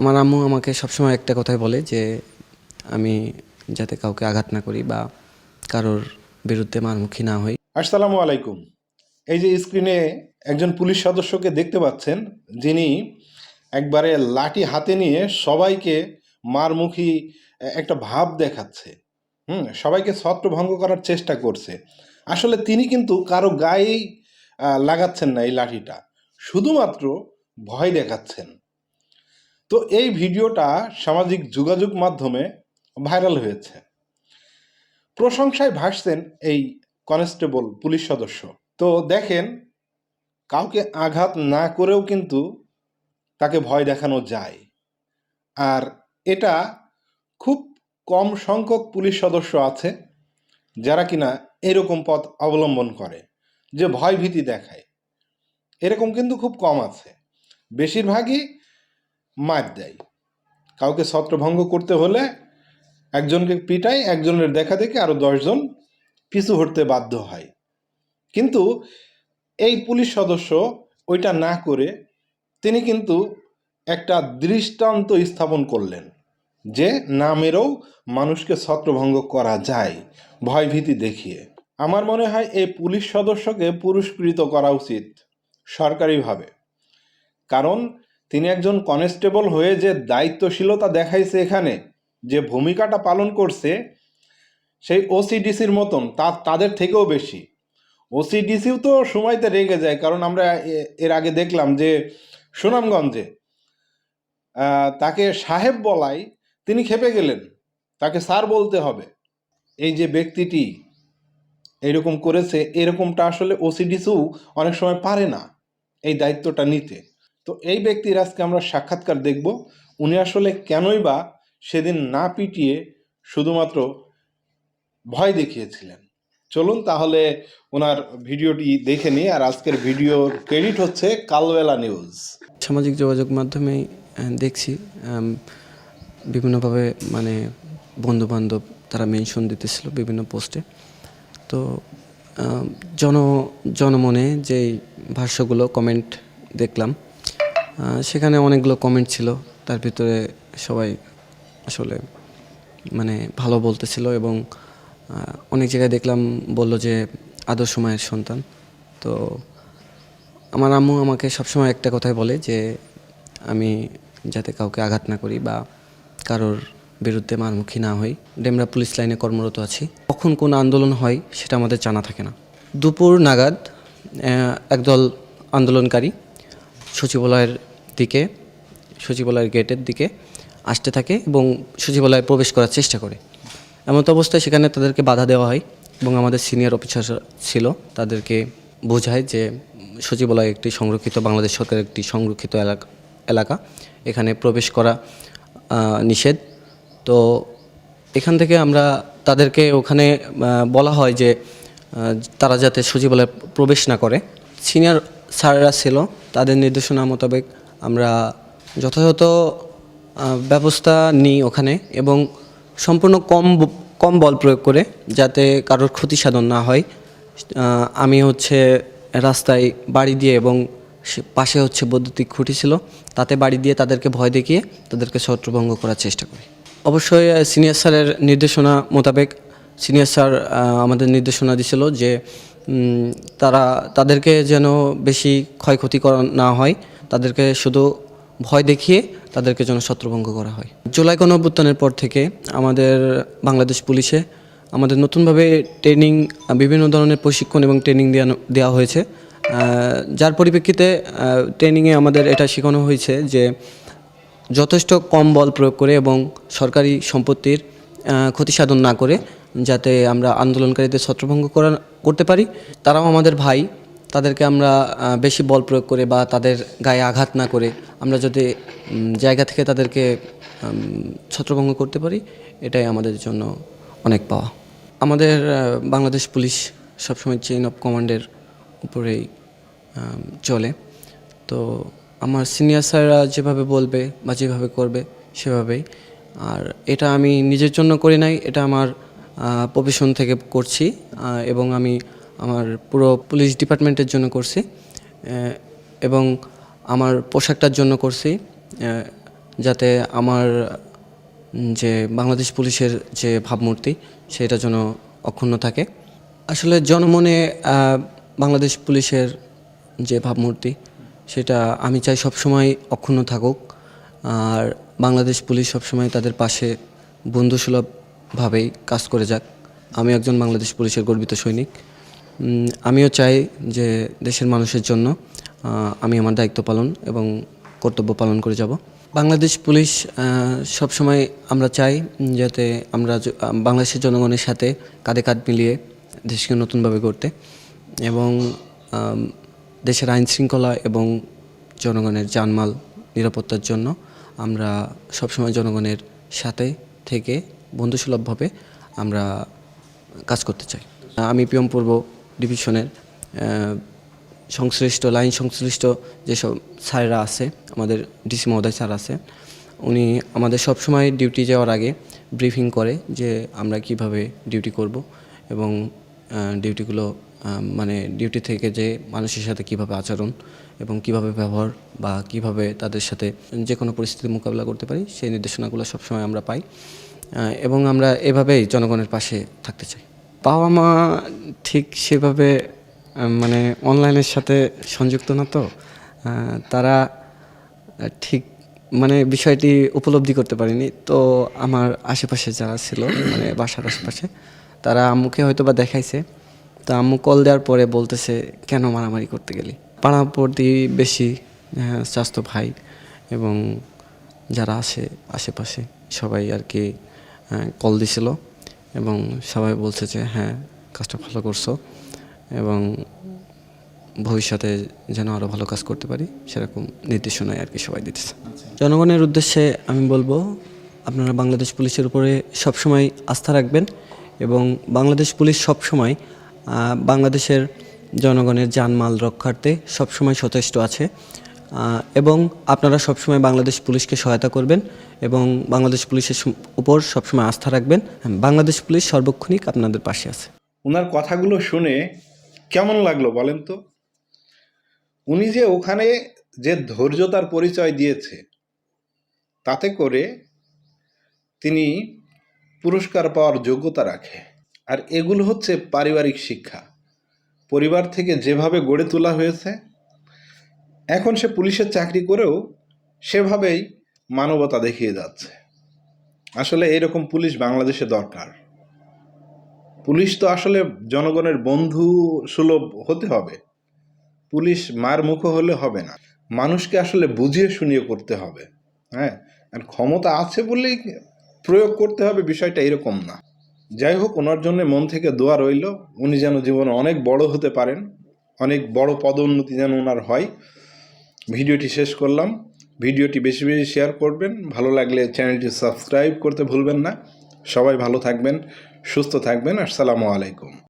আমার আম্মু আমাকে সবসময় একটা কথাই বলে যে, আমি যাতে কাউকে আঘাত না করি বা কারোর বিরুদ্ধে মারমুখী না হই। আসসালামু আলাইকুম। এই যে স্ক্রিনে একজন পুলিশ সদস্যকে দেখতে পাচ্ছেন, যিনি একবারে লাঠি হাতে নিয়ে সবাইকে মারমুখী একটা ভাব দেখাচ্ছে। হুম, সবাইকে ছত্রভঙ্গ করার চেষ্টা করছে। আসলে তিনি কিন্তু কারও গায়েই লাগাচ্ছেন না এই লাঠিটা। শুধুমাত্র ভয় দেখাচ্ছেন। তো এই ভিডিওটা সামাজিক যোগাযোগ মাধ্যমে ভাইরাল হয়েছে। প্রশংসায় ভাসছেন এই কনস্টেবল পুলিশ সদস্য। তো দেখেন, কাউকে আঘাত না করেও কিন্তু তাকে ভয় দেখানো যায়। আর এটা খুব কম সংখ্যক পুলিশ সদস্য আছে যারা কিনা এরকম পথ অবলম্বন করে, যে ভয় ভীতি দেখায়। এরকম কিন্তু খুব কম আছে। বেশিরভাগই মার দেয়। কাউকে ছত্রভঙ্গ করতে হলে একজনকে পিটায়, একজনের দেখা দেখে আরও দশজন পিছু হটতে বাধ্য হয়। কিন্তু এই পুলিশ সদস্য ওইটা না করে তিনি কিন্তু একটা দৃষ্টান্ত স্থাপন করলেন যে না মেরেও মানুষকে ছত্রভঙ্গ করা যায়, ভয়ভীতি দেখিয়ে। আমার মনে হয় এই পুলিশ সদস্যকে পুরস্কৃত করা উচিত সরকারিভাবে। কারণ তিনি একজন কনস্টেবল হয়ে যে দায়িত্বশীলতা দেখাইছে এখানে, যে ভূমিকাটা পালন করছে, সেই ওসিডিসির মতন, তা, তাদের থেকেও বেশি। ওসিডিসিও তো সময়তে রেগে যায়, কারণ আমরা এর আগে দেখলাম যে সুনামগঞ্জে তাকে সাহেব বলাই তিনি খেপে গেলেন। তাকে স্যার বলতে হবে, এই যে ব্যক্তিটি এরকম করেছে, এরকমটা আসলে ওসিডিসিও অনেক সময় পারে না এই দায়িত্বটা নিতে। তো এই ব্যক্তির আজকে আমরা সাক্ষাৎকার দেখব। উনি আসলে কেনই বা সেদিন না পিটিয়ে শুধুমাত্র ভয় দেখিয়েছিলেন। চলুন তাহলে ওনার ভিডিওটি দেখে নিই আর আজকের ভিডিওর ক্রেডিট হচ্ছে কালবেলা নিউজ। সামাজিক যোগাযোগ মাধ্যমে দেখছি বিভিন্নভাবে মানে বন্ধু বান্ধব তারা মেনশন দিতেছিল বিভিন্ন পোস্টে। তো জন, জনমনে যে ভাষ্যগুলো, কমেন্ট দেখলাম সেখানে অনেকগুলো কমেন্ট ছিল। তার ভিতরে সবাই আসলে মানে ভালো বলতেছিল এবং অনেক জায়গায় দেখলাম বলল যে আদর্শ মায়ের সন্তান। তো আমার আম্মু আমাকে সবসময় একটা কথাই বলে যে, আমি যাতে কাউকে আঘাত না করি বা কারোর বিরুদ্ধে মারমুখী না হই। ডেমরা পুলিশ লাইনে কর্মরত আছি। কখন কোন আন্দোলন হয় সেটা আমাদের জানা থাকে না। দুপুর নাগাদ একদল আন্দোলনকারী সচিবালয়ের দিকে, সচিবালয়ের গেটের দিকে আসতে থাকে এবং সচিবালয়ে প্রবেশ করার চেষ্টা করে। এমন অবস্থায় সেখানে তাদেরকে বাধা দেওয়া হয় এবং আমাদের সিনিয়র অফিসার ছিল, তাদেরকে বোঝায় যে সচিবালয় একটি সংরক্ষিত, বাংলাদেশ সরকারের একটি সংরক্ষিত এলাকা এলাকা। এখানে প্রবেশ করা নিষেধ। তো এখান থেকে আমরা তাদেরকে ওখানে বলা হয় যে তারা যাতে সচিবালয়ে প্রবেশ না করে। সিনিয়র স্যাররা ছিল, তাদের নির্দেশনা মোতাবেক আমরা যথাযথ ব্যবস্থা নিই ওখানে এবং সম্পূর্ণ কম কম বল প্রয়োগ করে যাতে কারোর ক্ষতি সাধন না হয়। আমি হচ্ছে রাস্তায় বাড়ি দিয়ে এবং পাশে হচ্ছে বৈদ্যুতিক খুঁটি ছিল, তাতে বাড়ি দিয়ে তাদেরকে ভয় দেখিয়ে তাদেরকে ছত্রভঙ্গ করার চেষ্টা করি। অবশ্যই সিনিয়র স্যারের নির্দেশনা মোতাবেক সিনিয়র স্যার আমাদের নির্দেশনা দিছিল যে তারা, তাদেরকে যেন বেশি ক্ষয়ক্ষতি করা না হয়। তাদেরকে শুধু ভয় দেখিয়ে তাদেরকে যেন ছত্রভঙ্গ করা হয়। জুলাই গণঅভ্যুত্থানের পর থেকে আমাদের বাংলাদেশ পুলিশে আমাদের নতুনভাবে ট্রেনিং, বিভিন্ন ধরনের প্রশিক্ষণ এবং ট্রেনিং দেওয়া হয়েছে। যার পরিপ্রেক্ষিতে ট্রেনিংয়ে আমাদের এটা শেখানো হয়েছে যে যথেষ্ট কম বল প্রয়োগ করে এবং সরকারি সম্পত্তির ক্ষতি সাধন না করে যাতে আমরা আন্দোলনকারীদের ছত্রভঙ্গ করা করতে পারি। তারাও আমাদের ভাই। তাদেরকে আমরা বেশি বল প্রয়োগ করে বা তাদের গায়ে আঘাত না করে আমরা যদি জায়গা থেকে তাদেরকে ছত্রভঙ্গ করতে পারি, এটাই আমাদের জন্য অনেক পাওয়া। আমাদের বাংলাদেশ পুলিশ সবসময় চেইন অফ কমান্ডের উপরেই চলে। তো আমার সিনিয়র স্যাররা যেভাবে বলবে বা যেভাবে করবে, সেভাবেই। আর এটা আমি নিজের জন্য করি নাই, এটা আমার প্রফেশন থেকে করছি এবং আমি আমার পুরো পুলিশ ডিপার্টমেন্টের জন্য করছি এবং আমার পোশাকটার জন্য করছি যাতে আমার যে বাংলাদেশ পুলিশের যে ভাবমূর্তি সেটা যেন অক্ষুণ্ণ থাকে। আসলে জনমনে বাংলাদেশ পুলিশের যে ভাবমূর্তি, সেটা আমি চাই সবসময় অক্ষুণ্ণ থাকুক, আর বাংলাদেশ পুলিশ সবসময় তাদের পাশে বন্ধুসুলভভাবেই কাজ করে যাক। আমি একজন বাংলাদেশ পুলিশের গর্বিত সৈনিক। আমিও চাই যে দেশের মানুষের জন্য আমি আমার দায়িত্ব পালন এবং কর্তব্য পালন করে যাব। বাংলাদেশ পুলিশ সবসময় আমরা চাই যাতে আমরা বাংলাদেশের জনগণের সাথে কাঁধে কাঁধ মিলিয়ে দেশকে নতুনভাবে করতে এবং দেশের আইন শৃঙ্খলা এবং জনগণের জানমাল নিরাপত্তার জন্য আমরা সবসময় জনগণের সাথে থেকে বন্ধুসুলভভাবে আমরা কাজ করতে চাই। আমি পিয়ম পূর্ব ডিভিশনের সংশ্লিষ্ট, লাইন সংশ্লিষ্ট যেসব স্যাররা আছে, আমাদের ডিসি মহোদয় স্যার আছে, উনি আমাদের সবসময় ডিউটি যাওয়ার আগে ব্রিফিং করে যে আমরা কীভাবে ডিউটি করব এবং ডিউটিগুলো মানে ডিউটি থেকে যে মানুষের সাথে কীভাবে আচরণ এবং কীভাবে ব্যবহার বা কীভাবে তাদের সাথে যে কোনো পরিস্থিতির মোকাবিলা করতে পারি, সেই নির্দেশনাগুলো সবসময় আমরা পাই এবং আমরা এভাবেই জনগণের পাশে থাকতে চাই। বাবা মা ঠিক সেভাবে মানে অনলাইনের সাথে সংযুক্ত না তো তারা ঠিক মানে বিষয়টি উপলব্ধি করতে পারিনি। তো আমার আশেপাশে যারা ছিল মানে বাসার আশেপাশে, তারা আম্মুকে হয়তো বা দেখাইছে। তো আম্মু কল দেওয়ার পরে বলতেছে, কেন মারামারি করতে গেলি? পাড়া বেশি স্বাস্থ্য ভাই এবং যারা আসে, আশেপাশে সবাই আর কি কল দিছিল। এবং সবাই বলছে যে হ্যাঁ কাজটা ভালো করছ এবং ভবিষ্যতে যেন আরও ভালো কাজ করতে পারি, সেরকম নির্দেশনাই আর কি সবাই দিতেছে। জনগণের উদ্দেশ্যে আমি বলব, আপনারা বাংলাদেশ পুলিশের উপরে সবসময় আস্থা রাখবেন এবং বাংলাদেশ পুলিশ সবসময় বাংলাদেশের জনগণের জানমাল রক্ষার্থে সবসময় সচেষ্ট আছে। এবং আপনারা সবসময় বাংলাদেশ পুলিশকে সহায়তা করবেন এবং বাংলাদেশ পুলিশের উপর সবসময় আস্থা রাখবেন। হ্যাঁ, বাংলাদেশ পুলিশ সর্বক্ষণিক আপনাদের পাশে আছে। ওনার কথাগুলো শুনে কেমন লাগল বলেন তো? উনি যে ওখানে যে ধৈর্যতার পরিচয় দিয়েছে তাতে করে তিনি পুরস্কার পাওয়ার যোগ্যতা রাখে। আর এগুলো হচ্ছে পারিবারিক শিক্ষা। পরিবার থেকে যেভাবে গড়ে তোলা হয়েছে এখন সে পুলিশের চাকরি করেও সেভাবেই মানবতা দেখিয়ে যাচ্ছে। আসলে এরকম পুলিশ বাংলাদেশে দরকার। পুলিশ তো আসলে জনগণের বন্ধু সুলভ হতে হবে। পুলিশ মার মুখো হলে হবে না। মানুষকে আসলে বুঝিয়ে শুনিয়ে করতে হবে। হ্যাঁ? আর ক্ষমতা আছে বলেই প্রয়োগ করতে হবে বিষয়টা এরকম না। যাই হোক, ওনার জন্য মন থেকে দোয়া রইল। উনি যেন জীবনে অনেক বড় হতে পারেন, অনেক বড় পদোন্নতি যেন ওনার হয়। ভিডিওটি শেষ করলাম। ভিডিওটি বেশি বেশি শেয়ার করবেন। ভালো লাগলে চ্যানেলটি সাবস্ক্রাইব করতে ভুলবেন না। সবাই ভালো থাকবেন, সুস্থ থাকবেন। আসসালামু আলাইকুম।